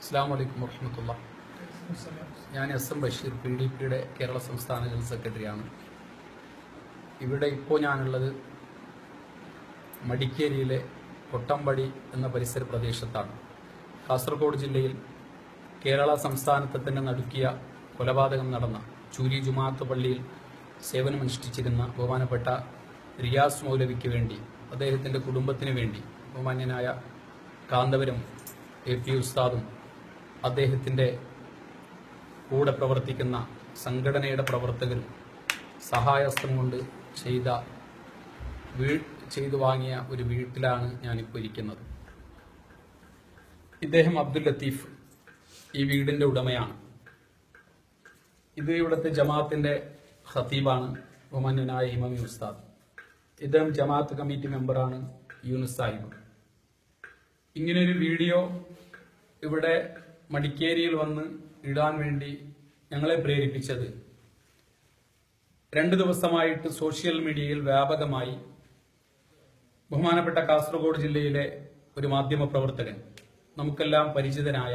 അസ്സാം വലൈക്കും വർഹമത്തുള്ള ഞാൻ S M Basheer P D പിയുടെ കേരള സംസ്ഥാന ജനറൽ സെക്രട്ടറിയാണ്. ഇവിടെ ഇപ്പോൾ ഞാനുള്ളത് മടിക്കേരിയിലെ കൊട്ടമ്പടി എന്ന പരിസര പ്രദേശത്താണ്. കാസർഗോഡ് ജില്ലയിൽ കേരള സംസ്ഥാനത്തെ തന്നെ നടുക്കിയ കൊലപാതകം നടന്ന ചൂരി ജുമാഅത്ത് പള്ളിയിൽ സേവനമനുഷ്ഠിച്ചിരുന്ന ബഹുമാനപ്പെട്ട റിയാസ് മൗലവിക്ക് വേണ്ടി അദ്ദേഹത്തിന്റെ കുടുംബത്തിന് വേണ്ടി ബഹുമാന്യനായ കാന്തപുരം എ പി ഉസ്താദും അദ്ദേഹത്തിന്റെ കൂടെ പ്രവർത്തിക്കുന്ന സംഘടനയുടെ പ്രവർത്തകരും സഹായഹസ്തം കൊണ്ട് ചെയ്ത വീ ചെയ്തു വാങ്ങിയ ഒരു വീട്ടിലാണ് ഞാനിപ്പോൾ ഇരിക്കുന്നത്. ഇദ്ദേഹം അബ്ദുൽ ലത്തീഫ് ഈ വീടിന്റെ ഉടമയാണ്. ഇത് ഇവിടുത്തെ ജമാഅത്തിന്റെ ഖത്തീബാണ് ബഹുമാന്യനായ ഹിമം ഉസ്താദ്. ഇദ്ദേഹം ജമാഅത്ത് കമ്മിറ്റി മെമ്പറാണ് യൂനുസ് സാഹിബ്. ഇങ്ങനൊരു വീഡിയോ ഇവിടെ മടിക്കേരിയിൽ വന്ന് ഇടാൻ വേണ്ടി ഞങ്ങളെ പ്രേരിപ്പിച്ചത്. രണ്ട് ദിവസമായിട്ട് സോഷ്യൽ മീഡിയയിൽ വ്യാപകമായി ബഹുമാനപ്പെട്ട കാസർഗോഡ് ജില്ലയിലെ ഒരു മാധ്യമ പ്രവർത്തകൻ നമുക്കെല്ലാം പരിചിതനായ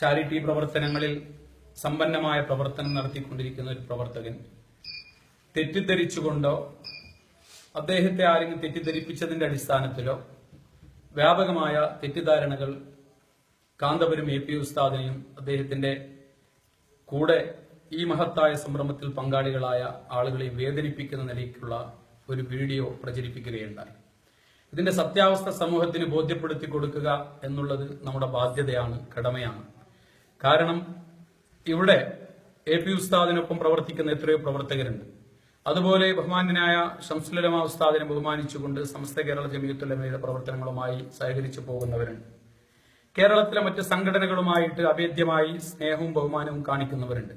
ചാരിറ്റി പ്രവർത്തനങ്ങളിൽ സമ്പന്നമായ പ്രവർത്തനം നടത്തിക്കൊണ്ടിരിക്കുന്ന ഒരു പ്രവർത്തകൻ. തെറ്റിദ്ധരിച്ചുകൊണ്ടോ അദ്ദേഹത്തെ ആരെങ്കിലും തെറ്റിദ്ധരിപ്പിച്ചതിന്റെ അടിസ്ഥാനത്തിലോ വ്യാപകമായ തെറ്റിദ്ധാരണകൾ കാന്തപുരം എ പി ഉസ്താദിനെയും അദ്ദേഹത്തിന്റെ കൂടെ ഈ മഹത്തായ സംരംഭത്തിൽ പങ്കാളികളായ ആളുകളെ വേദനിപ്പിക്കുന്ന നിലയ്ക്കുള്ള ഒരു വീഡിയോ പ്രചരിപ്പിക്കുകയുണ്ടായി. ഇതിന്റെ സത്യാവസ്ഥ സമൂഹത്തിന് ബോധ്യപ്പെടുത്തി കൊടുക്കുക എന്നുള്ളത് നമ്മുടെ ബാധ്യതയാണ് കടമയാണ്. കാരണം ഇവിടെ എ പി ഉസ്താദിനൊപ്പം പ്രവർത്തിക്കുന്ന എത്രയോ പ്രവർത്തകരുണ്ട്. അതുപോലെ ബഹുമാന്യനായ ഷംസുലമ ഉസ്താദിനെ ബഹുമാനിച്ചുകൊണ്ട് സമസ്ത കേരള ജമിയത്തുലമയുടെ പ്രവർത്തനങ്ങളുമായി സഹകരിച്ചു പോകുന്നവരുണ്ട്. കേരളത്തിലെ മറ്റ് സംഘടനകളുമായിട്ട് അഭേദ്യമായി സ്നേഹവും ബഹുമാനവും കാണിക്കുന്നവരുണ്ട്.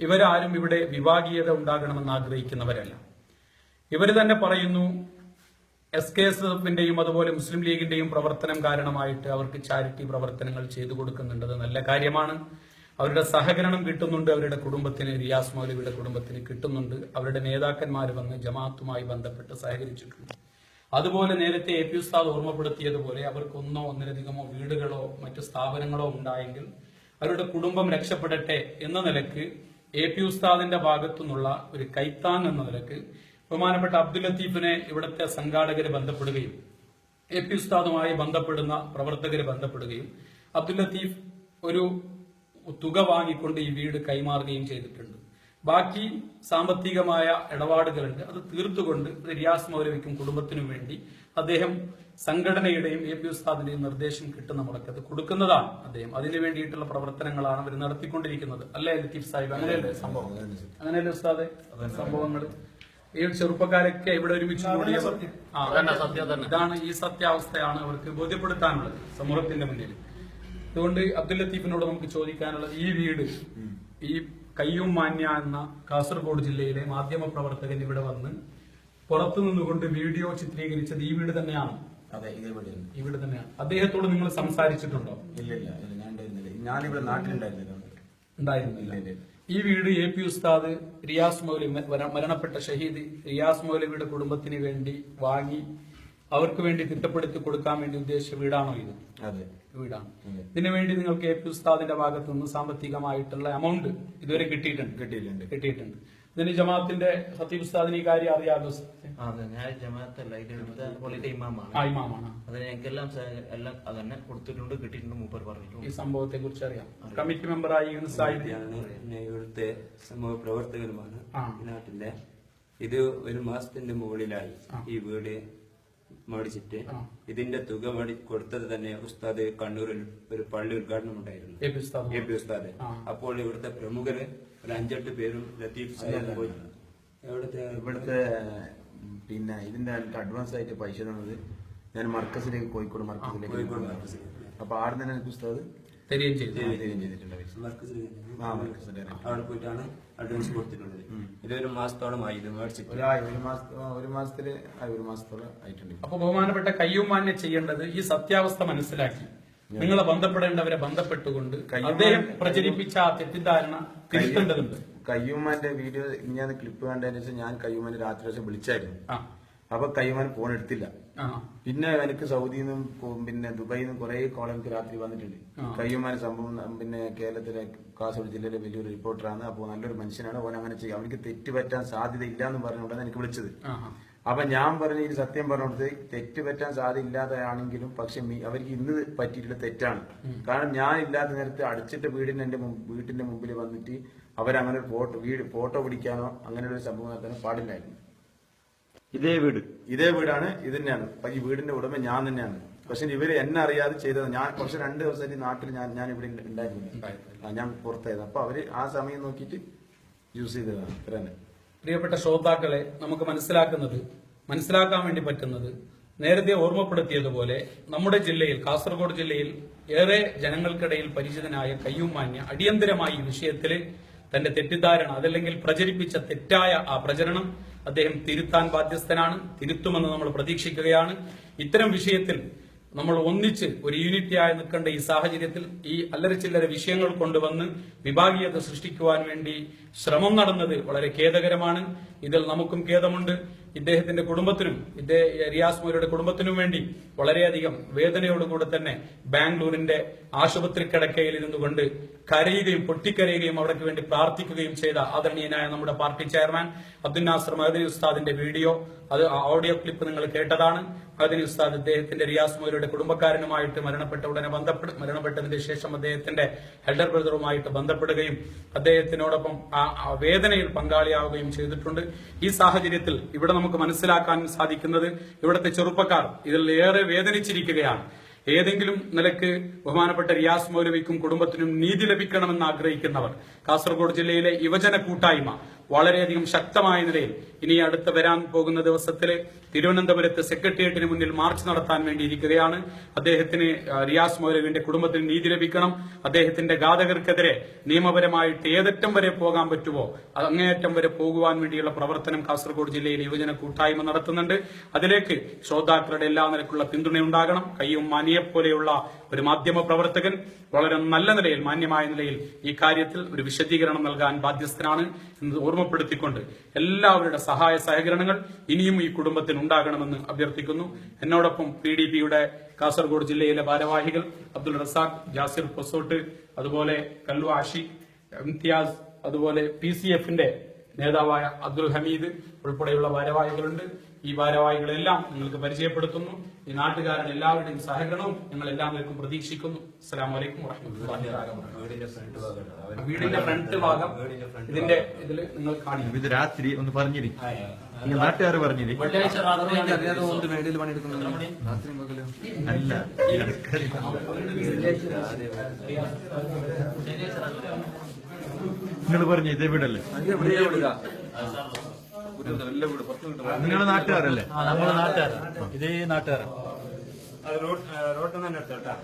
ഇവരാരും ഇവിടെ വിഭാഗീയത ഉണ്ടാകണമെന്ന് ആഗ്രഹിക്കുന്നവരല്ല. ഇവർ തന്നെ പറയുന്നു എസ് കെ എസ് എഫിന്റെയും അതുപോലെ മുസ്ലിം ലീഗിന്റെയും പ്രവർത്തനം കാരണമായിട്ട് അവർക്ക് ചാരിറ്റി പ്രവർത്തനങ്ങൾ ചെയ്തു കൊടുക്കുന്നുണ്ടത് നല്ല കാര്യമാണ്. അവരുടെ സഹകരണം കിട്ടുന്നുണ്ട് അവരുടെ കുടുംബത്തിന് റിയാസ് മൗലവിയുടെ കുടുംബത്തിന് കിട്ടുന്നുണ്ട്. അവരുടെ നേതാക്കന്മാർ വന്ന് ജമാഅത്തുമായി ബന്ധപ്പെട്ട് സഹകരിച്ചിട്ടുണ്ട്. അതുപോലെ നേരത്തെ എ പി ഉസ്താദ് ഓർമ്മപ്പെടുത്തിയതുപോലെ അവർക്കൊന്നോ ഒന്നിലധികമോ വീടുകളോ മറ്റു സ്ഥാപനങ്ങളോ ഉണ്ടായെങ്കിൽ അവരുടെ കുടുംബം രക്ഷപ്പെടട്ടെ എന്ന നിലയ്ക്ക് എ പി ഉസ്താദിന്റെ ഭാഗത്തുനിന്നുള്ള ഒരു കൈത്താങ് എന്ന നിലയ്ക്ക് ബഹുമാനപ്പെട്ട അബ്ദുൽ ലത്തീഫിനെ ഇവിടുത്തെ സംഘാടകര് ബന്ധപ്പെടുകയും എ പി ഉസ്താദുമായി ബന്ധപ്പെടുന്ന പ്രവർത്തകര് ബന്ധപ്പെടുകയും അബ്ദുൽ ലത്തീഫ് ഒരു തുക വാങ്ങിക്കൊണ്ട് ഈ വീട് കൈമാറുകയും ചെയ്തിട്ടുണ്ട്. ബാക്കി സാമ്പത്തികമായ ഇടപാടുകളുണ്ട്. അത് തീർത്തുകൊണ്ട് റിയാസ് മൗലവിക്കും കുടുംബത്തിനും വേണ്ടി അദ്ദേഹം സംഘടനയുടെയും എ പി ഉസ്താദിന്റെയും നിർദ്ദേശം കിട്ടുന്ന മുടക്കത്ത് കൊടുക്കുന്നതാണ് അദ്ദേഹം. അതിനു വേണ്ടിയിട്ടുള്ള പ്രവർത്തനങ്ങളാണ് അവർ നടത്തിക്കൊണ്ടിരിക്കുന്നത്. അല്ലേ ലത്തീഫ് സാഹിബ്? അങ്ങനെയല്ലേ? സംഭവം അങ്ങനെയല്ലേ ഉസ്താദ്? സംഭവങ്ങൾ ഈ ചെറുപ്പക്കാരൊക്കെ ഇവിടെ ഒരുമിച്ച് കൂടിയവർ ആ, ഇതാണ് ഈ സത്യാവസ്ഥയാണ് അവർക്ക് ബോധ്യപ്പെടുത്താനുള്ളത് സമൂഹത്തിന്റെ മുന്നിൽ അതുകൊണ്ട് അബ്ദുൽ ലത്തീഫിനോട് നമുക്ക് ചോദിക്കാനുള്ളത് ഈ വീട് ഈ കയ്യും മാന്യ എന്ന കാസർഗോഡ് ജില്ലയിലെ മാധ്യമ പ്രവർത്തകൻ ഇവിടെ വന്ന് പുറത്തു നിന്നുകൊണ്ട് വീഡിയോ ചിത്രീകരിച്ചത് ഈ വീട് തന്നെയാണ്. അതെ ഇതേ ഈ വീട് തന്നെയാണ്. അദ്ദേഹത്തോട് നിങ്ങൾ സംസാരിച്ചിട്ടുണ്ടോ? ഇല്ല ഇല്ല ഇല്ല ഞാൻ ഉണ്ടായിരുന്നില്ല. ഞാനിവിടെ നാട്ടിലുണ്ടായിരുന്നില്ല. ഉണ്ടായിരുന്നില്ല. ഇല്ല, ഇല്ല. ഈ വീട് എ പി ഉസ്താദ് റിയാസ് മൗലി മര- മരണപ്പെട്ട ഷഹീദ് റിയാസ് മൗലവിയുടെ കുടുംബത്തിന് വേണ്ടി വാങ്ങി അവർക്ക് വേണ്ടി തിട്ടപ്പെടുത്തി കൊടുക്കാൻ വേണ്ടി ഉദ്ദേശിച്ച വീടാണോ ഇത്? അതെ. വീടാണ്. അതെ. ഇതിനു വേണ്ടി നിങ്ങൾക്ക് എ പി ഉസ്താദിന്റെ ഭാഗത്തു നിന്ന് സാമ്പത്തികമായിട്ടുള്ള എമൗണ്ട് ഇതുവരെ കിട്ടിയിട്ടുണ്ട്. കിട്ടിയിട്ടുണ്ട്. കിട്ടിയിട്ടുണ്ട്. ഇതിന് ജമാഅത്തിന്റെ ഹത്തീബ് ഉസ്താദിന് ഈ കാര്യം അറിയാതെ ഇമാമാണ്. ആ ഇമാമാണ്. അതിന് എല്ലാം അതന്നെ കൊടുത്തിട്ടുണ്ട് കിട്ടിയിട്ടുണ്ട് മൂപ്പർ പറഞ്ഞു ഈ സംഭവത്തെ കുറിച്ച് അറിയാം. കമ്മിറ്റി മെമ്പറായി ഇവിടുത്തെ സമൂഹ പ്രവർത്തകരുമാണ്. നാട്ടിലെ. ഇത് ഒരു മാസത്തിന്റെ മുകളിലായി ഈ വീട് മേടിച്ചിട്ട് ഇതിന്റെ തുക മേടി കൊടുത്തത് തന്നെ ഉസ്താദ് കണ്ണൂരിൽ ഒരു പള്ളി ഉദ്ഘാടനം ഉണ്ടായിരുന്നു. എ പി ഉസ്താദ്. അപ്പോൾ ഇവിടുത്തെ പ്രമുഖര് ഒരു അഞ്ചെട്ട് പേരും ലത്തീഫ് സാഹിബ് പോയി. ഇവിടുത്തെ ഇവിടുത്തെ പിന്നെ ഇതിന്റെ അഡ്വാൻസ് ആയിട്ട് പൈസ തന്നത് ഞാൻ മർക്കസിലേക്ക് കോഴിക്കോട് മർക്കസിലേക്ക്. അപ്പൊ ആടുന്ന ഉസ്താദ്. തരികയും ചെയ്തു. തരികയും ചെയ്തിട്ടുണ്ട് പൈസ. മർക്കസിൽ ആ മർക്കസിന്റെ അവിടെ പോയിട്ടാണ് അഡ്വാൻസ് കൊടുത്തിട്ടുള്ളത്. ഇതൊരു മാസത്തോളമായി ഇത് മേടിച്ചിട്ട് ഒരു ഒരു മാസ ഒരു മാസത്തിൽ ആ, ഒരു മാസത്തോളം ആയിട്ടുണ്ട്. അപ്പൊ ബഹുമാനപ്പെട്ട കയ്യുമാനെ ചെയ്യേണ്ടത് ഈ സത്യാവസ്ഥ മനസ്സിലാക്കി. നിങ്ങളെ ബന്ധപ്പെടേണ്ടവരെ ബന്ധപ്പെട്ടുകൊണ്ട് അദ്ദേഹം പ്രചരിപ്പിച്ച ആ തെറ്റിദ്ധാരണ തിരുത്തേണ്ടതുണ്ട്. കയ്യുമാന്റെ വീഡിയോ ഞാൻ ക്ലിപ്പ് കണ്ടതിന് ശേഷം ഞാൻ കയ്യുമാന്റെ രാത്രി ദിവസം വിളിച്ചായിരുന്നു. അപ്പൊ കൈമാൻ ഫോൺ എടുത്തില്ല. പിന്നെ എനിക്ക് സൗദിയിൽ നിന്നും പിന്നെ ദുബായിൽ നിന്നും കുറെ കോൾ എനിക്ക് രാത്രി വന്നിട്ടുണ്ട്. കയ്യുമാന സംഭവം പിന്നെ കേരളത്തിലെ കാസർഗോഡ് ജില്ലയിലെ വലിയൊരു റിപ്പോർട്ടറാണ് അപ്പോൾ നല്ലൊരു മനുഷ്യനാണ്. ഓൻ അങ്ങനെ ചെയ്യും. അവനിക്ക് തെറ്റ് പറ്റാൻ സാധ്യത ഇല്ല എന്ന് പറഞ്ഞുകൊണ്ടാണ് എനിക്ക് വിളിച്ചത്. അപ്പൊ ഞാൻ പറഞ്ഞ ഈ സത്യം പറഞ്ഞത് തെറ്റ് പറ്റാൻ സാധ്യത ഇല്ലാതെയാണെങ്കിലും പക്ഷെ അവർക്ക് ഇന്ന് പറ്റിയിട്ടുള്ള തെറ്റാണ്. കാരണം ഞാൻ ഇല്ലാത്ത നേരത്ത് അടിച്ചിട്ട് വീടിന്റെ എന്റെ വീട്ടിന്റെ മുമ്പിൽ വന്നിട്ട് അവരങ്ങനെ ഫോട്ടോ വീട് ഫോട്ടോ പിടിക്കാനോ അങ്ങനെ ഒരു സംഭവം നടത്താനോ പാടില്ലായിരുന്നു. ഇതേ വീട്. ഇതേ വീടാണ് ഇത് തന്നെയാണ്. അപ്പൊ ഈ വീടിന്റെ ഉടമ ഞാൻ തന്നെയാണ്. പക്ഷെ ഇവർ എന്നെ അറിയാതെ ചെയ്തത്. ഞാൻ കുറച്ച് രണ്ട് ദിവസമായിട്ട് നാട്ടിൽ ഞാൻ ഞാൻ ഇവിടെ ഉണ്ടായിരുന്നു ഞാൻ പുറത്തായത്. അപ്പൊ അവർ ആ സമയം നോക്കിയിട്ട് യൂസ് ചെയ്തതാണ് ഇത്ര തന്നെ. പ്രിയപ്പെട്ട ശ്രോതാക്കളെ നമുക്ക് മനസ്സിലാക്കുന്നത് മനസ്സിലാക്കാൻ വേണ്ടി പറ്റുന്നത് നേരത്തെ ഓർമ്മപ്പെടുത്തിയതുപോലെ നമ്മുടെ ജില്ലയിൽ കാസർഗോഡ് ജില്ലയിൽ ഏറെ ജനങ്ങൾക്കിടയിൽ പരിചിതനായ കയ്യും മാന്യ അടിയന്തരമായി ഈ വിഷയത്തിൽ തന്റെ തെറ്റിദ്ധാരണ അതല്ലെങ്കിൽ പ്രചരിപ്പിച്ച തെറ്റായ ആ പ്രചരണം അദ്ദേഹം തിരുത്താൻ ബാധ്യസ്ഥനാണ് തിരുത്തുമെന്ന് നമ്മൾ പ്രതീക്ഷിക്കുകയാണ്. ഇത്തരം വിഷയത്തിൽ നമ്മൾ ഒന്നിച്ച് ഒരു യൂണിറ്റിയായി നിൽക്കേണ്ട ഈ സാഹചര്യത്തിൽ ഈ അല്ലറ ചില്ലറ വിഷയങ്ങൾ കൊണ്ടുവന്ന് വിഭാഗീയത സൃഷ്ടിക്കുവാൻ വേണ്ടി ശ്രമം നടന്നത് വളരെ ഖേദകരമാണ്. ഇതിൽ നമുക്കും ഖേദമുണ്ട്. ഇദ്ദേഹത്തിന്റെ കുടുംബത്തിനും ഇദ്ദേഹം റിയാസ് മോരുടെ കുടുംബത്തിനും വേണ്ടി വളരെയധികം വേദനയോടുകൂടെ തന്നെ ബാംഗ്ലൂരിന്റെ ആശുപത്രി കിടക്കയിൽ ഇരുന്നുകൊണ്ട് കരയുകയും പൊട്ടിക്കരയുകയും അവർക്ക് വേണ്ടി പ്രാർത്ഥിക്കുകയും ചെയ്ത ആദരണീയനായ നമ്മുടെ പാർട്ടി ചെയർമാൻ അബ്ദുൽ നാസർ മഹദനി ഉസ്താദിന്റെ വീഡിയോ. അത് ഓഡിയോ ക്ലിപ്പ് നിങ്ങൾ കേട്ടതാണ്. മഹദനി ഉസ്താദ് അദ്ദേഹത്തിന്റെ റിയാസ് മോരുടെ കുടുംബക്കാരനുമായിട്ട് മരണപ്പെട്ട ഉടനെ ബന്ധപ്പെട്ട് മരണപ്പെട്ടതിന് ശേഷം അദ്ദേഹത്തിന്റെ ഹെൽഡർ ബ്രദറുമായിട്ട് ബന്ധപ്പെടുകയും അദ്ദേഹത്തിനോടൊപ്പം ആ വേദനയിൽ പങ്കാളിയാവുകയും ചെയ്തിട്ടുണ്ട്. ഈ സാഹചര്യത്തിൽ ഇവിടെ നമുക്ക് മനസ്സിലാക്കാൻ സാധിക്കുന്നത് ഇവിടുത്തെ ചെറുപ്പക്കാർ ഇതിൽ ഏറെ വേദനിച്ചിരിക്കുകയാണ്. ഏതെങ്കിലും നിലയ്ക്ക് ബഹുമാനപ്പെട്ട റിയാസ് മൗലവിക്കും കുടുംബത്തിനും നീതി ലഭിക്കണമെന്ന് ആഗ്രഹിക്കുന്നവർ കാസർഗോഡ് ജില്ലയിലെ യുവജന കൂട്ടായ്മ വളരെയധികം ശക്തമായ നിലയിൽ ഇനി അടുത്ത വരാൻ പോകുന്ന ദിവസത്തിൽ തിരുവനന്തപുരത്ത് സെക്രട്ടേറിയറ്റിന് മുന്നിൽ മാർച്ച് നടത്താൻ വേണ്ടിയിരിക്കുകയാണ്. അദ്ദേഹത്തിന് റിയാസ് മൗലവിന്റെ കുടുംബത്തിന് നീതി ലഭിക്കണം. അദ്ദേഹത്തിന്റെ ഘാതകർക്കെതിരെ നിയമപരമായിട്ട് ഏതറ്റം വരെ പോകാൻ പറ്റുമോ അങ്ങേയറ്റം വരെ പോകുവാൻ വേണ്ടിയുള്ള പ്രവർത്തനം കാസർഗോഡ് ജില്ലയിൽ യുവജന കൂട്ടായ്മ നടത്തുന്നുണ്ട്. അതിലേക്ക് ശ്രോതാക്കളുടെ എല്ലാ നിലക്കുള്ള പിന്തുണയുണ്ടാകണം. കയ്യും മാനിയെ പോലെയുള്ള ഒരു മാധ്യമ പ്രവർത്തകൻ വളരെ നല്ല നിലയിൽ മാന്യമായ നിലയിൽ ഈ കാര്യത്തിൽ ഒരു വിശദീകരണം നൽകാൻ ബാധ്യസ്ഥനാണ്. ഓർമ്മപ്പെടുത്തിക്കൊണ്ട് എല്ലാവരുടെ സഹായ സഹകരണങ്ങൾ ഇനിയും ഈ കുടുംബത്തിന് ഉണ്ടാകണമെന്ന് അഭ്യർത്ഥിക്കുന്നു. എന്നോടൊപ്പം പി ഡി പിയുടെ കാസർഗോഡ് ജില്ലയിലെ ഭാരവാഹികൾ അബ്ദുൾ റസാഖ് ജാസിർ പൊസോട്ട് അതുപോലെ കല്ലു ആഷിഖ് ഇംതിയാസ് അതുപോലെ പി സി എഫിന്റെ നേതാവായ അബ്ദുൽ ഹമീദ് ഉൾപ്പെടെയുള്ള ഭാരവാഹികളുണ്ട്. ഈ ഭാരവാഹികളെല്ലാം നിങ്ങൾക്ക് പരിചയപ്പെടുത്തുന്നു. ഈ നാട്ടുകാരുടെ എല്ലാവരുടെയും സഹകരണവും ഞങ്ങൾ എല്ലാവർക്കും പ്രതീക്ഷിക്കുന്നു അസ്സലാം വലൈക്കും വീടിന്റെ ഫ്രണ്ട് ഭാഗം. ഇതിന്റെ ഇതിൽ നിങ്ങൾ കാണിക്കും ഇത് രാത്രി ഒന്ന് പറഞ്ഞിരിക്കും നാട്ടുകാർ പറഞ്ഞിരിക്കും വെള്ളിയാഴ്ച രാത്രി അല്ല നിങ്ങൾ പറഞ്ഞു ഇതേ വീടല്ലേ? നിങ്ങൾ നാട്ടുകാരല്ലേ? നമ്മളെ നാട്ടുകാരാ. ഇതേ നാട്ടുകാരാ. റോഡ് തന്നെ എടുത്തോട്ടാ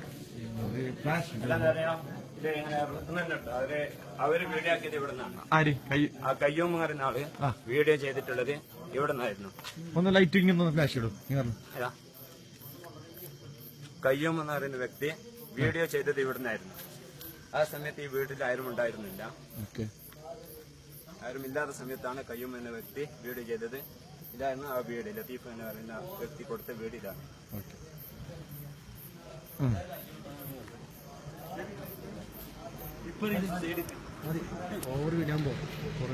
അല്ലാതെ അറിയാം ഇത് ഇങ്ങനെ റോഡ് തന്നെ എടുത്തോ അവർ അവർ വീഡിയോ ആക്കിയത് ഇവിടെ ആര്? കൈ ആ കയ്യോം പറയുന്ന ആൾ വീഡിയോ ചെയ്തിട്ടുള്ളത് ഇവിടുന്നായിരുന്നു. ഒന്ന് ലൈറ്റ് ഇങ്ങനെ ഫ്ലാഷ് ഇടും. ഏതാ കയ്യോം എന്ന് പറയുന്ന വ്യക്തി വീഡിയോ ചെയ്തത് ഇവിടുന്നായിരുന്നു. ആ സമയത്ത് ഈ വീട്ടിൽ ആരും ഉണ്ടായിരുന്നില്ല. ഓക്കെ ആരും ഇല്ലാത്ത സമയത്താണ് കയ്യൂം എന്ന വ്യക്തി വീട് ചെയ്തത്. ഇതായിരുന്നു ആ വീട്. ലത്തീഫ് എന്ന് പറയുന്ന വ്യക്തി കൊടുത്ത വീട് ഇതാണ്. ഓവർ ഇപ്പൊ